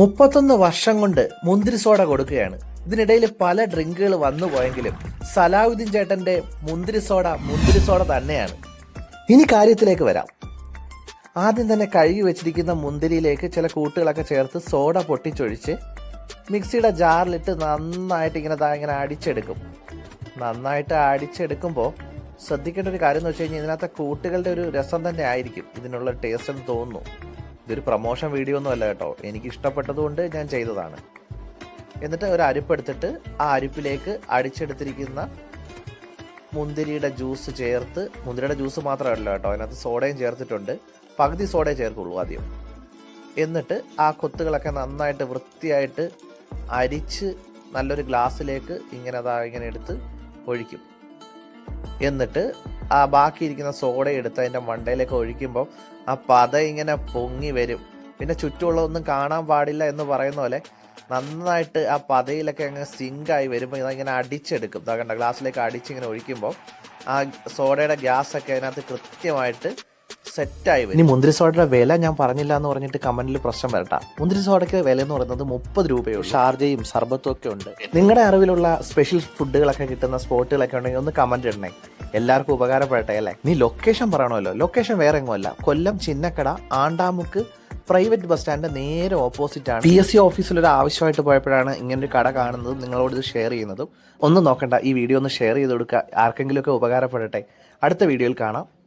മുപ്പത്തൊന്ന് വർഷം കൊണ്ട് മുന്തിരി സോഡ കൊടുക്കുകയാണ്. ഇതിനിടയിൽ പല ഡ്രിങ്കുകൾ വന്നു പോയെങ്കിലും സലാഹുദ്ദീൻ ചേട്ടന്റെ മുന്തിരി സോഡ മുന്തിരി സോഡ തന്നെയാണ്. ഇനി കാര്യത്തിലേക്ക് വരാം. ആദ്യം തന്നെ കഴുകി വെച്ചിരിക്കുന്ന മുന്തിരിയിലേക്ക് ചില കൂട്ടുകളൊക്കെ ചേർത്ത് സോഡ പൊട്ടിച്ചൊഴിച്ച് മിക്സിയുടെ ജാറിലിട്ട് നന്നായിട്ട് ഇങ്ങനെ താ ഇങ്ങനെ അടിച്ചെടുക്കും. നന്നായിട്ട് അടിച്ചെടുക്കുമ്പോൾ ശ്രദ്ധിക്കേണ്ട ഒരു കാര്യം എന്ന് വെച്ച് കഴിഞ്ഞാൽ ഇതിനകത്തെ കൂട്ടുകളുടെ ഒരു രസം തന്നെ ആയിരിക്കും. ഇതിനുള്ള ടേസ്റ്റ് എന്ന് തോന്നുന്നു. ഇതൊരു പ്രൊമോഷൻ വീഡിയോ ഒന്നും അല്ല കേട്ടോ. എനിക്ക് ഇഷ്ടപ്പെട്ടതുകൊണ്ട് ഞാൻ ചെയ്തതാണ്. എന്നിട്ട് ഒരു അരിപ്പെടുത്തിട്ട് ആ അരിപ്പിലേക്ക് അടിച്ചെടുത്തിരിക്കുന്ന മുന്തിരിയുടെ ജ്യൂസ് ചേർത്ത് മുന്തിരിയുടെ ജ്യൂസ് മാത്രമല്ല കേട്ടോ അതിനകത്ത് സോഡയും ചേർത്തിട്ടുണ്ട്. പകുതി സോഡയെ ചേർക്കുള്ളൂ ആദ്യം. എന്നിട്ട് ആ കൊത്തുകളൊക്കെ നന്നായിട്ട് വൃത്തിയായിട്ട് അരിച്ച് നല്ലൊരു ഗ്ലാസ്സിലേക്ക് ഇങ്ങനെ അതാ ഇങ്ങനെ എടുത്ത് ഒഴിക്കും. എന്നിട്ട് ആ ബാക്കിയിരിക്കുന്ന സോഡ എടുത്ത് അതിന്റെ മണ്ടയിലേക്ക് ഒഴിക്കുമ്പോൾ ആ പത ഇങ്ങനെ പൊങ്ങി വരും. പിന്നെ ചുറ്റുമുള്ളതൊന്നും കാണാൻ പാടില്ല എന്ന് പറയുന്ന പോലെ നന്നായിട്ട് ആ പതയിലൊക്കെ അങ്ങ് സിങ്കായി വരുമ്പോൾ ഇതങ്ങനെ അടിച്ചെടുക്കും. കണ്ട ഗ്ലാസ്സിലേക്ക് അടിച്ചിങ്ങനെ ഒഴിക്കുമ്പോൾ ആ സോഡയുടെ ഗ്യാസ് ഒക്കെ അതിനകത്ത് കൃത്യമായിട്ട് സെറ്റായി വരും. ഇനി മുന്തിരി സോഡയുടെ വില ഞാൻ പറഞ്ഞില്ല എന്ന് പറഞ്ഞിട്ട് കമന്റിൽ പ്രശ്നം വരട്ട മുന്തിരി സോഡയ്ക്ക് വില എന്ന് പറയുന്നത് മുപ്പത് രൂപയോ ഷാർജയും സർബത്തും ഒക്കെ ഉണ്ട്. നിങ്ങളുടെ അറിവിലുള്ള സ്പെഷ്യൽ ഫുഡുകളൊക്കെ കിട്ടുന്ന സ്പോട്ടുകളൊക്കെ ഉണ്ടെങ്കിൽ ഒന്ന് കമന്റ് ഇടണേ. എല്ലാവർക്കും ഉപകാരപ്പെടട്ടെ അല്ലേ? നീ ലൊക്കേഷൻ പറയണമല്ലോ. ലൊക്കേഷൻ വേറെ എങ്ങുമല്ല Kollam Chinnakada Andamukku private bus stand നേരെ ഓപ്പോസിറ്റ് ആണ്. പി എസ് സി ഓഫീസിൽ ഒരു ആവശ്യമായിട്ട് പോയപ്പോഴാണ് ഇങ്ങനെ ഒരു കട കാണുന്നതും. നിങ്ങളോട് ഇത് ഷെയർ ചെയ്യുന്നതും. ഒന്നും നോക്കണ്ട. ഈ വീഡിയോ ഒന്ന് ഷെയർ ചെയ്ത് കൊടുക്കുക. ആർക്കെങ്കിലുമൊക്കെ ഉപകാരപ്പെടട്ടെ. അടുത്ത വീഡിയോയിൽ കാണാം.